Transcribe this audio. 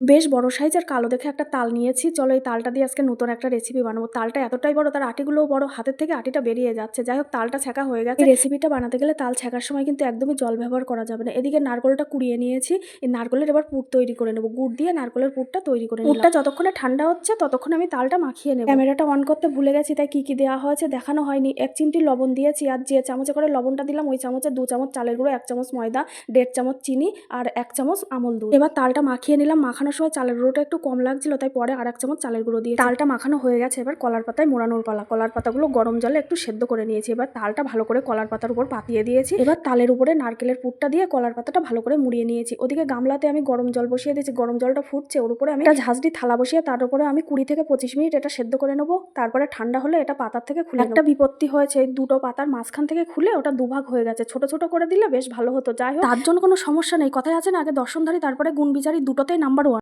বেশ বড় সাইজের কালো দেখে একটা তাল নিয়েছি। চলো এই তালটা দিয়ে আজকে নতুন একটা রেসিপি বানাবো। তালটা এতটাই বড় তার আটিগুলোও বড় হাতের থেকে আটিটা বেরিয়ে যাচ্ছে। যাই হোক তালটা ছেঁকা হয়ে গেছে। রেসিপিটা বানাতে গেলে তাল ছেঁকার সময় কিন্তু একদমই জল ব্যবহার করা যাবে না। এদিকে নারকলটা কুড়িয়ে নিয়েছি। এই নারকলের এবার পুর তৈরি করে নেব। গুড় দিয়ে নারকলের পুরটা তৈরি করে পুরটা যতক্ষণে ঠান্ডা হচ্ছে ততক্ষণ আমি তালটা মাখিয়ে নেব। ক্যামেরাটা অন করতে ভুলে গেছি তাই কী কী দেওয়া হয়েছে দেখানো হয়নি। এক চিমটি লবণ দিয়েছি আর যে চামচে করে লবণটা দিলাম ওই চামচে দু চামচ চালের গুঁড়ো এক চামচ ময়দা দেড় চামচ চিনি আর এক চামচ আমল দুধ। এবার তালটা মাখিয়ে নিলাম। মাখানোর সময় চালের গুঁড়োটা একটু কম লাগছিল তাই পরে আর এক চামচ চালের গুঁড়ো দিয়ে তালটা মাখানো হয়ে গেছে এবার কলার পাতায় মোড়ানোর পালা। কলার পাতাগুলো গরম জলে একটু সেদ্ধ করে নিয়েছি এবার তালটা ভালো করে কলার পাতার উপর পাতিয়ে দিয়েছি। এবার তালের উপরে নারকেলের পুরটা দিয়ে কলার পাতাটা ভালো করে মুড়িয়ে নিয়েছি। ওদিকে গামলাতে আমি গরম জল বসিয়ে দিয়েছি গরম জলটা ফুটছে ওর উপরে আমি একটা ঝাঁঝরি থালা বসিয়ে তার উপরে আমি কুড়ি থেকে পঁচিশ মিনিট এটা সেদ্ধ করে নেব। তারপরে ঠান্ডা হলে এটা পাতার থেকে খুলে একটা বিপত্তি হয়েছে দুটো পাতার মাঝখান থেকে খুলে ওটা দুভাগ হয়ে গেছে। ছোট ছোট করে দিলে বেশ ভালো হতো। যাই হোক তার জন্য কোনো সমস্যা নেই কথায় আছে না আগে দর্শনধারী তারপরে গুণ বিচারি দুটোতেই নাম্বার ওয়ান